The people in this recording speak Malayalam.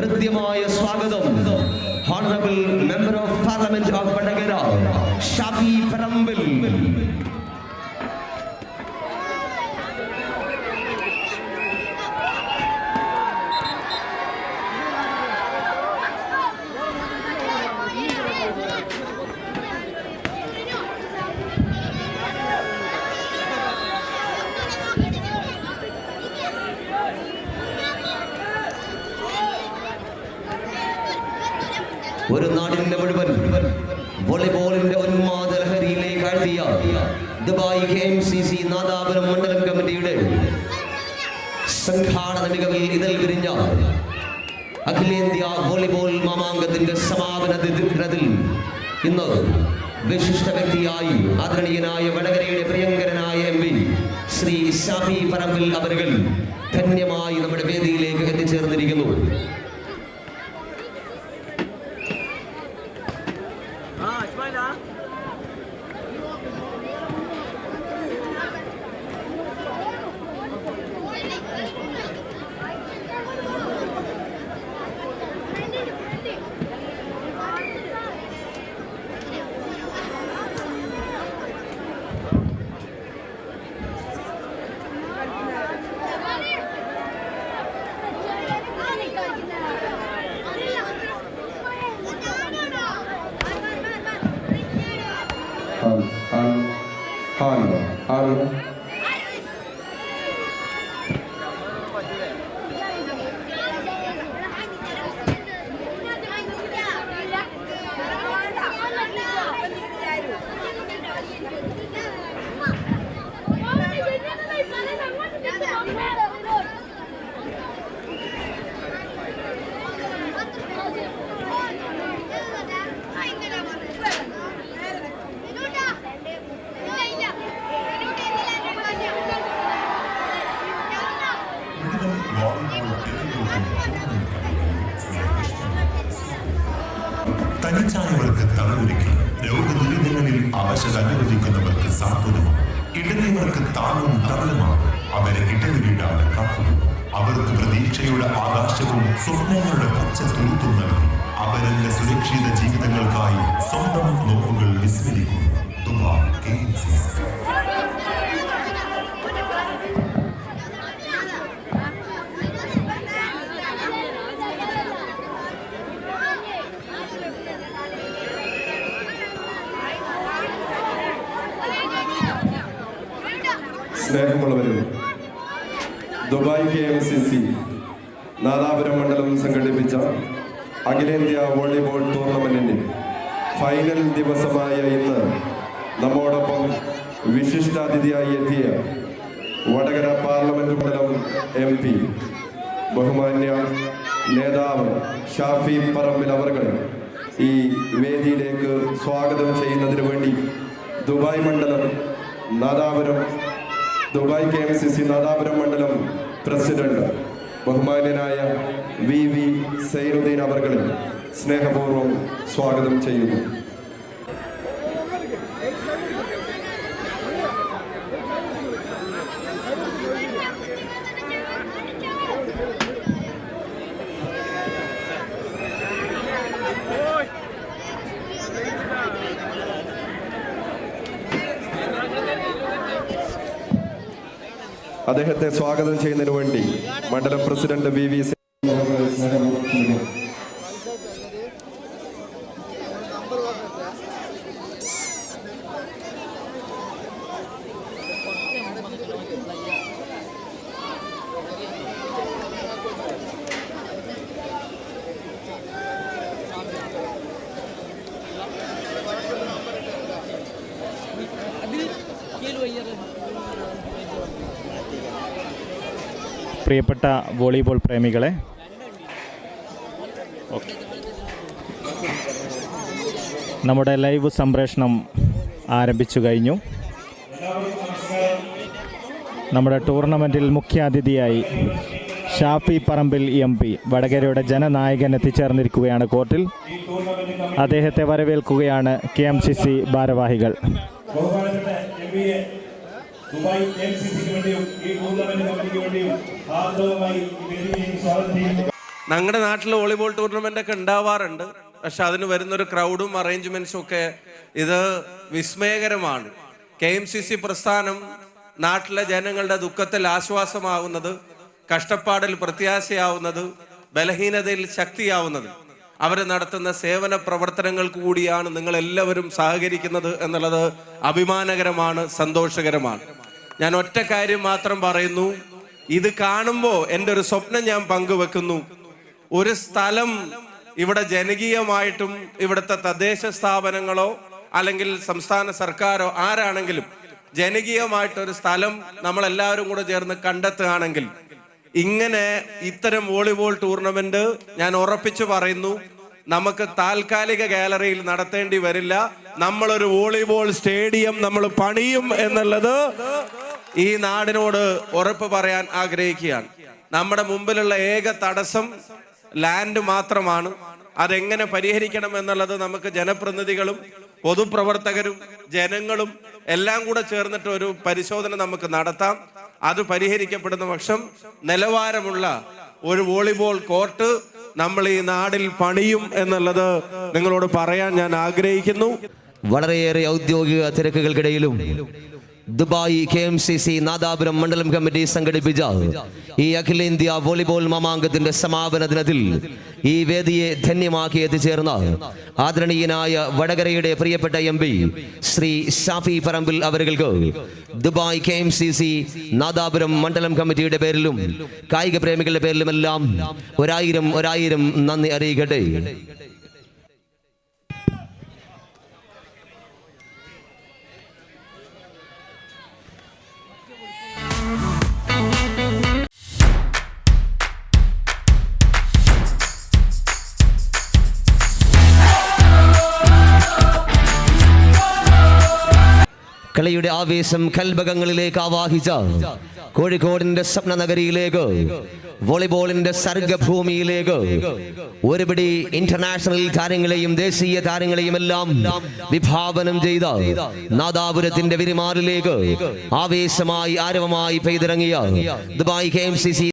ഹൃദ്യമായ സ്വാഗതം. Honourable member of parliament of Vadakara Shafi Parambil ഒരു നാടിന്റെ മുഴുവൻ വോളിബോളിന്റെ ഉന്മാദ ലഹരിയിലേക്ക് ആഴ്ത്തിയ Dubai K M C C Nadapuram മണ്ഡലം കമ്മിറ്റിയുടെ സംഘാടന മികവിൽ ഇതിൽ വിരിഞ്ഞ അഖിലേന്ത്യാ വോളിബോൾ മാമാങ്കത്തിന്റെ സമാപന ദിനത്തിൽ ഇന്ന് വിശിഷ്ട വ്യക്തിയായി ആദരണീയനായ വടകരയുടെ പ്രിയങ്കരനായ എം പി ശ്രീ ഷാഫി പറമ്പിൽ അവരുകൾ ധന്യമായി നമ്മുടെ വേദിയിലേക്ക് എത്തിച്ചേർന്നിരിക്കുന്നു. Hari. തനിച്ചായവർക്ക് തണലൊരുക്കി രോഗദുരിതങ്ങളിൽ അവശത അനുവദിക്കുന്നവർക്ക് സാന്ത്വനവും ഇടറിയവർക്ക് താങ്ങും തണലുമാണ് അവരെ ഇടറി വീടാണ് കാക്കുന്നത് അവർക്ക് പ്രതീക്ഷയുടെ ആകാശവും സ്വപ്നങ്ങളുടെ പച്ച തൂത്തും നൽകി. അവരുടെ സുരക്ഷിത ജീവിതങ്ങൾക്കായി സ്നേഹമുള്ളവരും Dubai K M C C Nadapuram മണ്ഡലം സംഘടിപ്പിച്ച അഖിലേന്ത്യാ വോളിബോൾ ടൂർണമെന്റിന്റെ ഫൈനൽ ദിവസമായ ഇന്ന് നമ്മോടൊപ്പം വിശിഷ്ടാതിഥിയായി എത്തിയ വടകര പാർലമെന്റ് മണ്ഡലം എം പി ബഹുമാന്യ നേതാവ് ഷാഫി പറമ്പിൽ അവർകൾ ഈ വേദിയിലേക്ക് സ്വാഗതം ചെയ്യുന്നതിന് വേണ്ടി ദുബായ് മണ്ഡലം Nadapuram Dubai K M C C Nadapuram മണ്ഡലം പ്രസിഡന്റ് ബഹുമാന്യനായ വി വി സൈനുദ്ദീൻ അവർകളെ സ്നേഹപൂർവം സ്വാഗതം ചെയ്യുന്നു. അദ്ദേഹത്തെ സ്വാഗതം ചെയ്യുന്നതിന് വേണ്ടി മണ്ഡലം പ്രസിഡന്റ് വി വി പ്രിയപ്പെട്ട വോളിബോൾ പ്രേമികളെ. നമ്മുടെ ലൈവ് സംപ്രേഷണം ആരംഭിച്ചു കഴിഞ്ഞു. നമ്മുടെ ടൂർണമെന്റിൽ മുഖ്യാതിഥിയായി ഷാഫി പറമ്പിൽ എം പി വടകരയുടെ ജനനായകൻ എത്തിച്ചേർന്നിരിക്കുകയാണ് കോർട്ടിൽ. അദ്ദേഹത്തെ വരവേൽക്കുകയാണ് കെ എം സി സി ഭാരവാഹികൾ ബഹുമാനപ്പെട്ട M P A Dubai L C സിക്ക് വേണ്ടിയും ഈ ടൂർണമെന്റ് കമ്മിറ്റിക്ക് വേണ്ടിയും ഹാർദവമായി ഈ സ്വാഗതം ചെയ്യുന്നു. ഞങ്ങളുടെ നാട്ടിൽ വോളിബോൾ ടൂർണമെന്റ് ഒക്കെ ഉണ്ടാവാറുണ്ട് പക്ഷെ അതിന് വരുന്നൊരു ക്രൗഡും അറേഞ്ച്മെന്റ്സും ഒക്കെ ഇത് വിസ്മയകരമാണ്. കെ എം സി സി പ്രസ്ഥാനം നാട്ടിലെ ജനങ്ങളുടെ ദുഃഖത്തിൽ ആശ്വാസമാവുന്നത് കഷ്ടപ്പാടിൽ പ്രത്യാശയാവുന്നത് ബലഹീനതയിൽ ശക്തിയാവുന്നത്. അവർ നടത്തുന്ന സേവന പ്രവർത്തനങ്ങൾക്ക് കൂടിയാണ് നിങ്ങൾ എല്ലാവരും സഹകരിക്കുന്നത് എന്നുള്ളത് അഭിമാനകരമാണ് സന്തോഷകരമാണ്. ഞാൻ ഒറ്റ കാര്യം മാത്രം പറയുന്നു. ഇത് കാണുമ്പോൾ എന്റെ ഒരു സ്വപ്നം ഞാൻ പങ്കുവെക്കുന്നു. ഒരു സ്ഥലം ഇവിടെ ജനകീയമായിട്ടും ഇവിടുത്തെ തദ്ദേശ സ്ഥാപനങ്ങളോ അല്ലെങ്കിൽ സംസ്ഥാന സർക്കാരോ ആരാണെങ്കിലും ജനകീയമായിട്ടൊരു സ്ഥലം നമ്മളെല്ലാവരും കൂടെ ചേർന്ന് കണ്ടെത്തുകയാണെങ്കിൽ ഇങ്ങനെ ഇത്തരം വോളിബോൾ ടൂർണമെന്റ് ഞാൻ ഉറപ്പിച്ചു പറയുന്നു. നമുക്ക് താൽക്കാലിക ഗാലറിയിൽ നടത്തേണ്ടി വരില്ല. നമ്മളൊരു വോളിബോൾ സ്റ്റേഡിയം നമ്മൾ പണിയും എന്നുള്ളത് ഈ നാടിനോട് ഉറപ്പ് പറയാൻ ആഗ്രഹിക്കുകയാണ്. നമ്മുടെ മുമ്പിലുള്ള ഏക തടസ്സം ലാൻഡ് മാത്രമാണ്. അതെങ്ങനെ പരിഹരിക്കണം എന്നുള്ളത് നമുക്ക് ജനപ്രതിനിധികളും പൊതുപ്രവർത്തകരും ജനങ്ങളും എല്ലാം കൂടെ ചേർന്നിട്ട് ഒരു പരിശോധന നമുക്ക് നടത്താം. അത് പരിഹരിക്കപ്പെടുന്ന പക്ഷം നിലവാരമുള്ള ഒരു വോളിബോൾ കോർട്ട് നമ്മൾ ഈ നാടിൽ പണിയും എന്നുള്ളത് നിങ്ങളോട് പറയാൻ ഞാൻ ആഗ്രഹിക്കുന്നു. വളരെയേറെ ഔദ്യോഗിക തിരക്കുകൾക്കിടയിലും Dubai K M C C Nadapuram മണ്ഡലം കമ്മിറ്റി സംഘടിപ്പിച്ച ഈ അഖിലേന്ത്യാ വോളിബോൾ മാമാങ്കത്തിന്റെ സമാപന ദിനത്തിൽ ഈ വേദിയെ ധന്യമാക്കി എത്തിച്ചേർന്ന ആദരണീയനായ വടകരയുടെ പ്രിയപ്പെട്ട M P Shri Shafi Parambil അവരുകൾക്ക് Dubai K M C C Nadapuram മണ്ഡലം കമ്മിറ്റിയുടെ പേരിലും കായിക പ്രേമികളുടെ പേരിലുമെല്ലാം ഒരായിരം ഒരായിരം നന്ദി അറിയിക്കട്ടെ. കളിയുടെ ആവേശം കൽബകങ്ങളിലേക്ക് ആവാഹിച്ച കോഴിക്കോടിന്റെ സ്വപ്ന നഗരിയിലേക്ക് വോളിബോളിന്റെ സർഗഭൂമിയിലേക്ക് ഒരുപിടി ഇന്റർനാഷണൽ താരങ്ങളെയും ദേശീയ താരങ്ങളെയും എല്ലാം വിഭാവനം ചെയ്ത നാദാപുരത്തിന്റെ വിരിമാറിലേക്ക് ആവേശമായി ആരവമായി പെയ്തിറങ്ങിയ Dubai K M C C